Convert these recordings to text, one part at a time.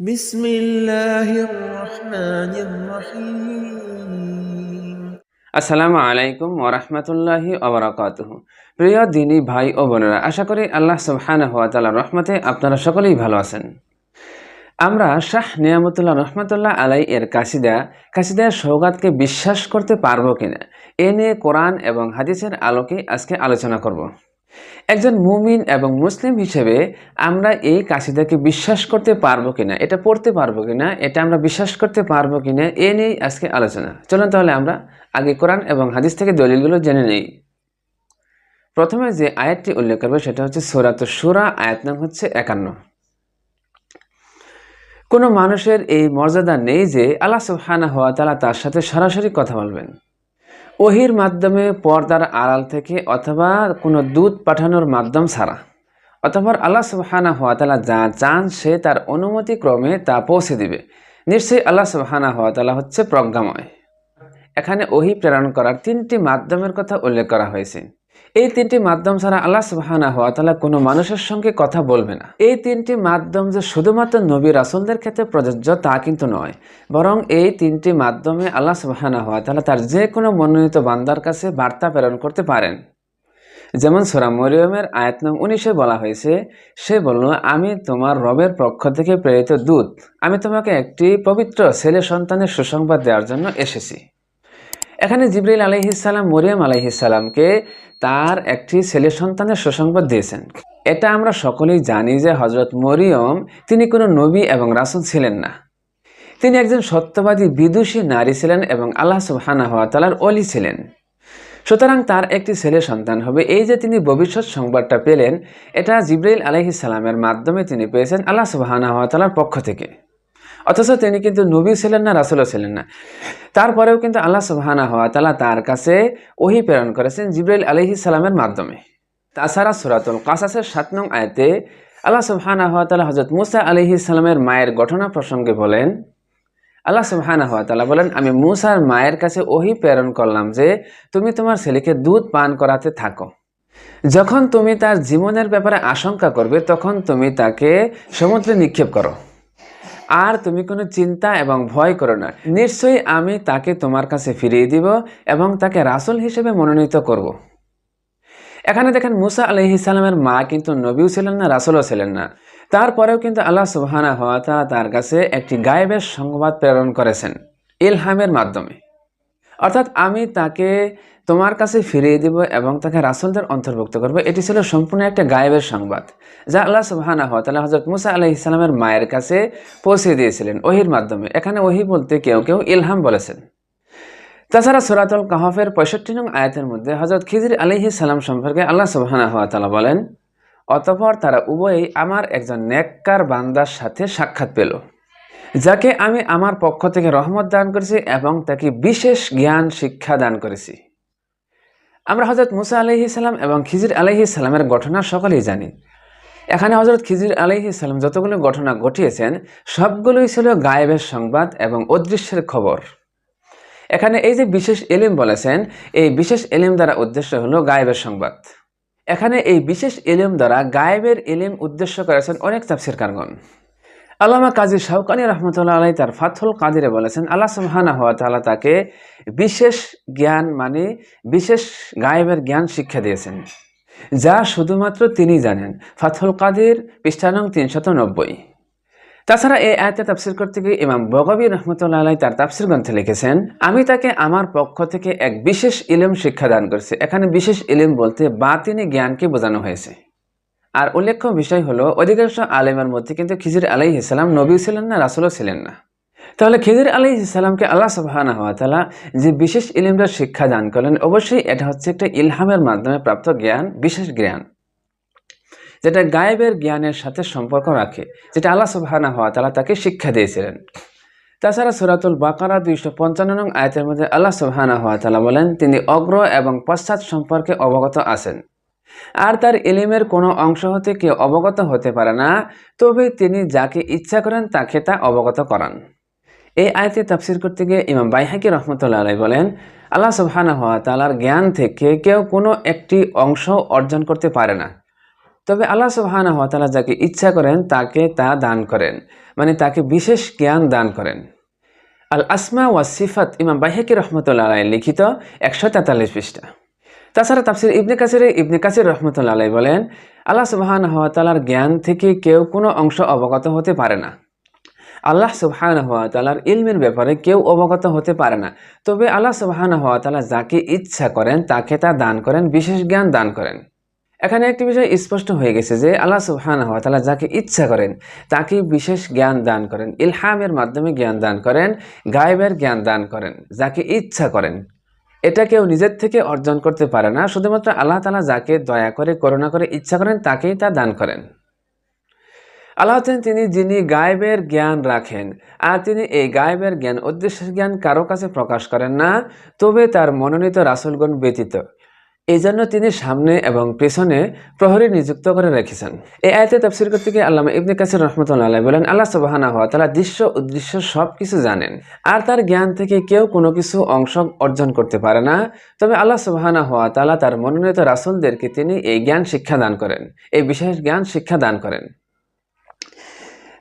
بسم الله الرحمن الرحيم আসসালামু আলাইকুম ওরহমতুল্লাহি ওবরাকাতুহ প্রিয় দিনী ভাই ও বোনেরা আশা করি আল্লাহ সুবহানাহু ওয়া তাআলার রহমতে আপনারা সকলেই ভালো আছেন আমরা শাহ নিয়ামতুল্লাহ রহমতুল্লাহ আলাই এর কাসিদা কাসিদার সৌগাতকে বিশ্বাস করতে পারবো কিনা এ নিয়ে কোরআন এবং হাদিসের আলোকে আজকে আলোচনা করব একজন মুমিন এবং মুসলিম হিসেবে আমরা এই কাসিদাকে বিশ্বাস করতে পারব কিনা, এটা পড়তে পারব কিনা, এটা আমরা বিশ্বাস করতে পারব কিনা, এ নিয়েই আজকে আলোচনা। চলুন তাহলে আমরা আগে কোরআন এবং হাদিস থেকে দলিলগুলো জেনে নেই। প্রথমে যে আয়াতটি উল্লেখ করবে সেটা হচ্ছে সুরাত সুরা আয়াত নাম হচ্ছে একান্ন। কোনো মানুষের এই মর্যাদা নেই যে আল্লাহ সুবহানা হওয়া তালা তার সাথে সরাসরি কথা বলবেন। ওহির মাধ্যমে পর্দার আড়াল থেকে অথবা কোনো দুধ পাঠানোর মাধ্যম ছাড়া। অথবা আল্লাহ সুবাহানা হওয়া তালা যা চান সে তার অনুমতি ক্রমে তা পৌঁছে দিবে। নিশ্চয়ই আল্লাহ সুবাহানা হওয়া তালা হচ্ছে প্রজ্ঞাময়। এখানে ওহি প্রেরণ করার তিনটি মাধ্যমের কথা উল্লেখ করা হয়েছে। এই তিনটি মাধ্যম ছাড়া আল্লাহ সুবাহানা হওয়া তালা কোনো মানুষের সঙ্গে কথা বলবে না। এই তিনটি মাধ্যম যে শুধুমাত্র নবী রাসুলদের ক্ষেত্রে প্রযোজ্য তা কিন্তু নয়, বরং এই তিনটি মাধ্যমে আল্লাহ সুবাহানা হওয়া তাহলে তার যে কোনো মনোনীত বান্দার কাছে বার্তা প্রেরণ করতে পারেন। যেমন সোরা মরিয়মের আয়াত নং উনিশে বলা হয়েছে, সে বলল, আমি তোমার রবের পক্ষ থেকে প্রেরিত দূত। আমি তোমাকে একটি পবিত্র ছেলে সন্তানের সুসংবাদ দেওয়ার জন্য এসেছি। এখানে জিবরিল আলহিসাল্লাম মরিয়াম আলহিসাল্লামকে তার একটি ছেলে সন্তানের সুসংবাদ দিয়েছেন। এটা আমরা সকলেই জানি যে হজরত মরিয়ম, তিনি কোনো নবী এবং রাসুল ছিলেন না। তিনি একজন সত্যবাদী, বিদুষী নারী ছিলেন এবং আল্লাহ সুবহানা হওয়া তালার অলি ছিলেন। সুতরাং তার একটি ছেলে সন্তান হবে। এই যে তিনি ভবিষ্যৎ সংবাদটা পেলেন, এটা জিব্রাইল আলহিসাল্লামের মাধ্যমে তিনি পেয়েছেন আল্লাহ সুবহানা হওয়া তালার পক্ষ থেকে। অথচ তিনি কিন্তু নবী ছিলেন না, রাসুলও ছিলেন না। তারপরেও কিন্তু আল্লাহ সুবহানা হওয়া তালা তার কাছে ওহি প্রেরণ করেছেন জিব্রাইল আলহি সালামের মাধ্যমে। তাছাড়া সুরাতুল কাসাসের সাত নং আয়তে আল্লাহ সুবহানা হওয়া তালা হজরত মুসা আলহি সালামের মায়ের ঘটনা প্রসঙ্গে বলেন, আল্লাহ সুবহানা হওয়া তালা বলেন, আমি মুসার মায়ের কাছে ওহি প্রেরণ করলাম যে তুমি তোমার ছেলেকে দুধ পান করাতে থাকো। যখন তুমি তার জীবনের ব্যাপারে আশঙ্কা করবে, তখন তুমি তাকে সমুদ্রে নিক্ষেপ করো। আর তুমি কোনো চিন্তা এবং ভয় করো না। নিশ্চয়ই আমি তাকে তোমার কাছে ফিরিয়ে দিব এবং তাকে রাসুল হিসেবে মনোনীত করব। এখানে দেখেন মুসা আলহি সালামের মা কিন্তু নবীও ছিলেন না, রাসুলও ছিলেন না। তারপরেও কিন্তু আল্লাহ সুবহানা হওয়া তারা তার কাছে একটি গায়েবের সংবাদ প্রেরণ করেছেন ইলহামের মাধ্যমে। অর্থাৎ আমি তাকে তোমার কাছে ফিরিয়ে দিব এবং তাকে রাসুলদের অন্তর্ভুক্ত করব। এটি ছিল সম্পূর্ণ একটা গায়েবের সংবাদ, যা আল্লাহ সুবাহানা হতালা হজরত মুসা আলাহ ইসলামের মায়ের কাছে পৌঁছে দিয়েছিলেন ওহির মাধ্যমে। এখানে ওহি বলতে কেউ কেউ ইলহাম বলেছেন। তাছাড়া সুরাতুল কাহফের পঁয়ষট্টি নং আয়াতের মধ্যে হজরত খিজির আলিহি সালাম সম্পর্কে আল্লাহ সুবাহানা হাতালা বলেন, অতপর তারা উভয়ই আমার একজন নেককার বান্দার সাথে সাক্ষাৎ পেল, যাকে আমি আমার পক্ষ থেকে রহমত দান করেছি এবং তাকে বিশেষ জ্ঞান শিক্ষা দান করেছি। আমরা হজরত মুসা আলহি সাল্লাম এবং খিজির আলহি সাল্লামের ঘটনা সকলেই জানি। এখানে হজরত খিজির আলহি সাল্লাম যতগুলো ঘটনা ঘটিয়েছেন, সবগুলোই ছিল গায়েবের সংবাদ এবং অদৃশ্যের খবর। এখানে এই যে বিশেষ এলিম বলেছেন, এই বিশেষ এলিম দ্বারা উদ্দেশ্য হলো গায়েবের সংবাদ। এখানে এই বিশেষ এলিম দ্বারা গায়েবের এলিম উদ্দেশ্য করেছেন অনেক তাফসির কারগণ আল্লামা কাজী শাহকানি রহমতুল্লাহ আলাই তার ফাথুল কাদিরে বলেছেন, আল্লাহ সুবহানা হওয়া তাআলা তাকে বিশেষ জ্ঞান মানে বিশেষ গায়েবের জ্ঞান শিক্ষা দিয়েছেন, যা শুধুমাত্র তিনি জানেন। ফাথুল কাদির পৃষ্ঠানং তিনশত নব্বই। তাছাড়া এই আয়তে তাফসির করতে গিয়ে ইমাম বগবী রহমতুল্লাহ আলাই তার তাফসির গ্রন্থে লিখেছেন, আমি তাকে আমার পক্ষ থেকে এক বিশেষ ইলেম শিক্ষা দান করেছি। এখানে বিশেষ ইলেম বলতে বাতিনি জ্ঞানকে বোঝানো হয়েছে। আর উল্লেখ্য বিষয় হলো, অধিকাংশ আলেমের মধ্যে কিন্তু খিজির আলাই ইসলাম নবী ছিলেন না, রাসুলও ছিলেন না। তাহলে খিজির আলী ইসলামকে আল্লাহ সুবাহানা হওয়া তালা যে বিশেষ ইলিমটা শিক্ষা দান করলেন, অবশ্যই এটা হচ্ছে একটা ইলহামের মাধ্যমে প্রাপ্ত জ্ঞান, বিশেষ জ্ঞান। যেটা গায়েবের জ্ঞানের সাথে সম্পর্ক রাখে, যেটা আল্লাহ সুবাহানা হওয়া তালা তাকে শিক্ষা দিয়েছিলেন। তাছাড়া সুরাতুল বাকারা দুইশো পঞ্চান্ন নং আয়তের মধ্যে আল্লাহ সুবাহানা হওয়া তালা বলেন, তিনি অগ্র এবং পশ্চাৎ সম্পর্কে অবগত আছেন। আর তার এলিমের কোনো অংশ হতে কেউ অবগত হতে পারে না। তবে তিনি যাকে ইচ্ছা করেন, তাকে তা অবগত করান। এই আয়তে তাফসির করতে গিয়ে ইমাম বাইহাকি রহমতুল্লাহ আলাই বলেন, আল্লাহ সুবহানা হওয়া তালার জ্ঞান থেকে কেউ কোনো একটি অংশ অর্জন করতে পারে না। তবে আল্লাহ হওয়া তালা যাকে ইচ্ছা করেন, তাকে তা দান করেন মানে তাকে বিশেষ জ্ঞান দান করেন। আল আসমা ওয়া সিফাত ইমাম বাইহেকি রহমতুল্লাহ আলাই লিখিত একশো তেতাল্লিশ পৃষ্ঠা। তাছাড়া তাফসির ইবনে কাসিরে, ইবনে কাসির রহমতুল্লাহ আলাই বলেন, আল্লাহ সুবহান তালার জ্ঞান থেকে কেউ কোনো অংশ অবগত হতে পারে না। আল্লাহ সুবহান হওয়া তালার ইলমের ব্যাপারে কেউ অবগত হতে পারে না। তবে আল্লাহ সুবহান হওয়া তালা যাকে ইচ্ছা করেন, তাকে তা দান করেন, বিশেষ জ্ঞান দান করেন। এখানে একটি বিষয় স্পষ্ট হয়ে গেছে যে, আল্লাহ সুবহান হওয়া তালা যাকে ইচ্ছা করেন, তাকে বিশেষ জ্ঞান দান করেন, ইলহামের মাধ্যমে জ্ঞান দান করেন, গায়েবের জ্ঞান দান করেন, যাকে ইচ্ছা করেন। এটা কেউ নিজের থেকে অর্জন করতে পারে না। শুধুমাত্র আল্লাহ তালা যাকে দয়া করে, করুণা করে, ইচ্ছা করেন, তাকেই তা দান করেন। আল্লাহ হচ্ছেন তিনি যিনি গায়েবের জ্ঞান রাখেন, আর তিনি এই গায়েবের জ্ঞান, উদ্দেশ্যের জ্ঞান কারও কাছে প্রকাশ করেন না, তবে তার মনোনীত রাসুলগণ ব্যতীত। এই জন্য তিনি সামনে এবং পেছনে প্রহরী নিযুক্ত করে রেখেছেন। এই আয়তে তফসির করতে গিয়ে আল্লাহ ইবনে কাসির রহমতুল্লাহ বলেন, আল্লাহ সুবাহানা হওয়া তারা দৃশ্য, উদ্দেশ্য সব কিছু জানেন। আর তার জ্ঞান থেকে কেউ কোনো কিছু অংশ অর্জন করতে পারে না। তবে আল্লাহ সুবাহানা হওয়া তালা তার মনোনীত রাসুলদেরকে তিনি এই জ্ঞান শিক্ষা দান করেন। এই বিশেষ জ্ঞান শিক্ষা দান করেন।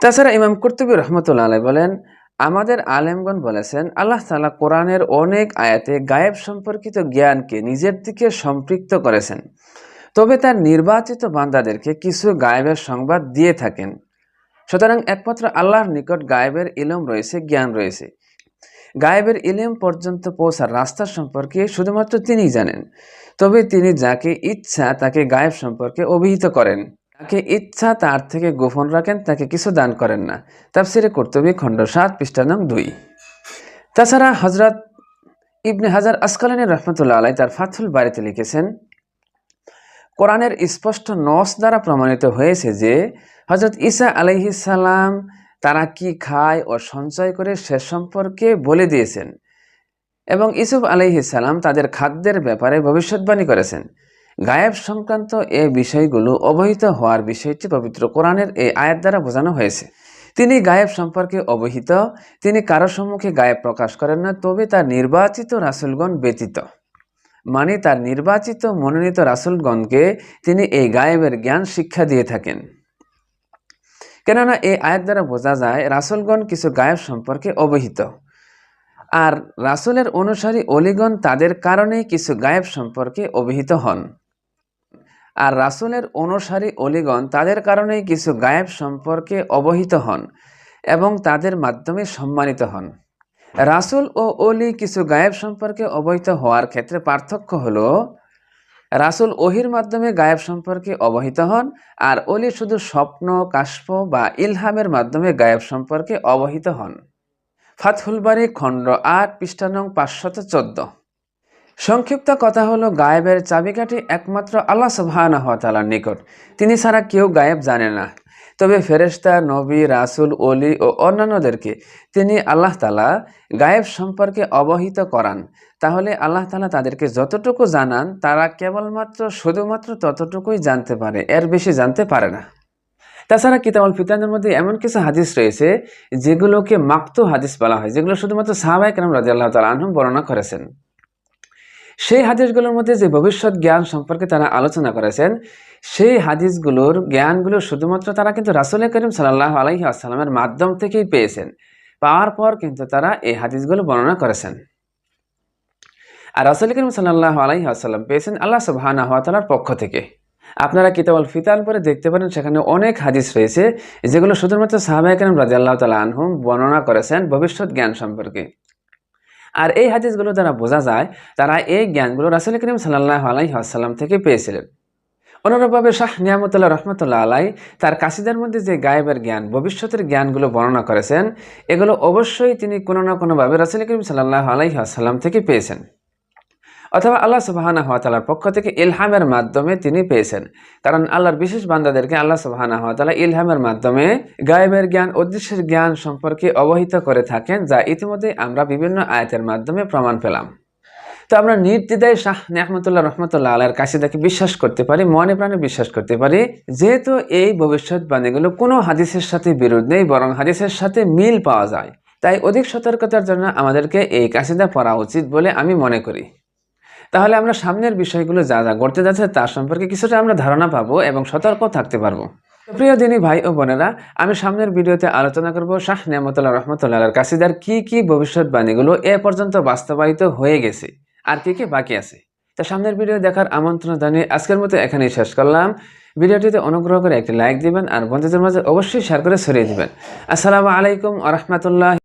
তাছাড়া ইমাম কুর্তুবী রহমতুল্লাহ বলেন আমাদের আলেমগণ বলেছেন, আল্লাহ তালা কোরআনের অনেক আয়াতে গায়েব সম্পর্কিত জ্ঞানকে নিজের দিকে সম্পৃক্ত করেছেন। তবে তার নির্বাচিত বান্দাদেরকে কিছু গায়েবের সংবাদ দিয়ে থাকেন। সুতরাং একমাত্র আল্লাহর নিকট গায়েবের ইলম রয়েছে, জ্ঞান রয়েছে। গায়েবের ইলেম পর্যন্ত পৌঁছার রাস্তা সম্পর্কে শুধুমাত্র তিনিই জানেন। তবে তিনি যাকে ইচ্ছা তাকে গায়েব সম্পর্কে অভিহিত করেন। তাকে ইচ্ছা তার থেকে গোপন রাখেন, তাকে কিছু দান করেন না। তাফসিরে কর্তব্য খণ্ড সাত, পৃষ্ঠা নং দুই। তাছাড়া হজরত ইবনে হাজার আসকালানী রহমতুল্লাহ আলাই তার ফাথুল বাড়িতে লিখেছেন, কোরআনের স্পষ্ট নস দ্বারা প্রমাণিত হয়েছে যে হজরত ঈসা আলাইহিসাল্লাম তারা কি খায় ও সঞ্চয় করে সে সম্পর্কে বলে দিয়েছেন এবং ইসুফ আলাইহিসাল্লাম তাদের খাদ্যের ব্যাপারে ভবিষ্যৎবাণী করেছেন। গায়েব সংক্রান্ত এ বিষয়গুলো অবহিত হওয়ার বিষয়টি পবিত্র কোরআনের এই আয়াত দ্বারা বোঝানো হয়েছে। তিনি গায়েব সম্পর্কে অবহিত, তিনি কারও সম্মুখে গায়েব প্রকাশ করেন না, তবে তার নির্বাচিত রাসুলগণ ব্যতীত। মানে তার নির্বাচিত মনোনীত রাসুলগণকে তিনি এই গায়েবের জ্ঞান শিক্ষা দিয়ে থাকেন। কেননা এই আয়াত দ্বারা বোঝা যায়, রাসুলগণ কিছু গায়েব সম্পর্কে অবহিত। আর রাসুলের অনুসারী অলিগণ তাদের কারণেই কিছু গায়েব সম্পর্কে অবহিত হন। আর রাসুলের অনুসারী অলিগণ তাদের কারণেই কিছু গায়েব সম্পর্কে অবহিত হন এবং তাদের মাধ্যমে সম্মানিত হন। রাসুল ও অলি কিছু গায়েব সম্পর্কে অবহিত হওয়ার ক্ষেত্রে পার্থক্য হলো, রাসুল ওহির মাধ্যমে গায়েব সম্পর্কে অবহিত হন আর অলি শুধু স্বপ্ন কাশ্প বা ইলহামের মাধ্যমে গায়েব সম্পর্কে অবহিত হন। ফাতহুলবাড়ি খণ্ড আট পৃষ্ঠানং পাঁচশত চোদ্দ। সংক্ষিপ্ত কথা হলো, গায়েবের চাবিকাঠি একমাত্র আল্লাহ সুবহানাহু ওয়া তাআলার নিকট। তিনি ছাড়া কেউ গায়েব জানে না। তবে ফেরেশতা, নবী, রাসূল, ওলি ও অন্যান্যদেরকে তিনি আল্লাহ তালা গায়েব সম্পর্কে অবহিত করান। তাহলে আল্লাহ তালা তাদেরকে যতটুকু জানান, তারা কেবলমাত্র, শুধুমাত্র ততটুকুই জানতে পারে, এর বেশি জানতে পারে না। তাছাড়া কিতাবুল ফিতানের মধ্যে এমন কিছু হাদিস রয়েছে, যেগুলোকে মাকতু হাদিস বলা হয়, যেগুলো শুধুমাত্র সাহাবাই কেরাম রাজি আল্লাহ তালা বর্ণনা করেছেন। সেই হাদিসগুলোর মধ্যে যে ভবিষ্যৎ জ্ঞান সম্পর্কে তারা আলোচনা করেছেন, সেই হাদিসগুলোর জ্ঞানগুলো শুধুমাত্র তারা কিন্তু রাসুল করিম সাল্লাহ আলহি আসসালামের মাধ্যম থেকেই পেয়েছেন। পাওয়ার পর কিন্তু তারা এই হাদিসগুলো বর্ণনা করেছেন। আর রাসুল করিম সাল্লাহ আলহি আসাল্লাম পেয়েছেন আল্লাহ সুবাহানা পক্ষ থেকে। আপনারা কিতাবল ফিতাল পরে দেখতে পারেন, সেখানে অনেক হাদিস রয়েছে, যেগুলো শুধুমাত্র সাহাবাহিকাম রাজি আল্লাহ তালা আনহুম বর্ণনা করেছেন ভবিষ্যৎ জ্ঞান সম্পর্কে। আর এই হাদিসগুলো দ্বারা বোঝা যায়, তারা এই জ্ঞানগুলো রাসুল করিম সাল্লাহ আলাই আসসালাম থেকে পেয়েছিলেন। অনুরূপভাবে শাহ নিয়ামতুল্লাহ রহমতুল্লাহ আলাই তার কাশিদের মধ্যে যে গায়েবের জ্ঞান, ভবিষ্যতের জ্ঞানগুলো বর্ণনা করেছেন, এগুলো অবশ্যই তিনি কোনো না কোনোভাবে রাসুল করিম সাল্লাহ আলাইহ আসসালাম থেকে পেয়েছেন। অথবা আল্লাহ সুবাহানা হাতালার পক্ষ থেকে ইলহামের মাধ্যমে তিনি পেয়েছেন। কারণ আল্লাহর বিশেষ বান্দাদেরকে আল্লাহ সুবাহানা হাতালা ইলহামের মাধ্যমে গায়েবের জ্ঞান, উদ্দেশ্যের জ্ঞান সম্পর্কে অবহিত করে থাকেন, যা ইতিমধ্যে আমরা বিভিন্ন আয়াতের মাধ্যমে প্রমাণ পেলাম। তো আমরা নির্দিদায় শাহ নেহমতুল্লাহ রহমতুল্লাহ আল্লাহর কাশিদাকে বিশ্বাস করতে পারি, মনে প্রাণে বিশ্বাস করতে পারি, যেহেতু এই ভবিষ্যৎবাণীগুলো কোনো হাদিসের সাথে বিরোধ নেই, বরং হাদিসের সাথে মিল পাওয়া যায়। তাই অধিক সতর্কতার জন্য আমাদেরকে এই কাশিদা পড়া উচিত বলে আমি মনে করি। তাহলে আমরা সামনের বিষয়গুলো যা যা ঘটতে যাচ্ছে তার সম্পর্কে কিছুটা আমরা ধারণা পাবো এবং সতর্ক থাকতে পারব। প্রিয় দিনী ভাই ও বোনেরা, আমি সামনের ভিডিওতে আলোচনা করব শাহ নিয়ামতুল্লাহ রহমতুল্লাহ কাসিদার কি কি ভবিষ্যৎবাণীগুলো এ পর্যন্ত বাস্তবায়িত হয়ে গেছে আর কি কি বাকি আছে। তো সামনের ভিডিও দেখার আমন্ত্রণ জানিয়ে আজকের মতো এখানেই শেষ করলাম। ভিডিওটিতে অনুগ্রহ করে একটি লাইক দিবেন আর বন্ধুদের মাঝে অবশ্যই শেয়ার করে ছড়িয়ে দিবেন। আসসালামু আলাইকুম আ রহমতুল্লাহ।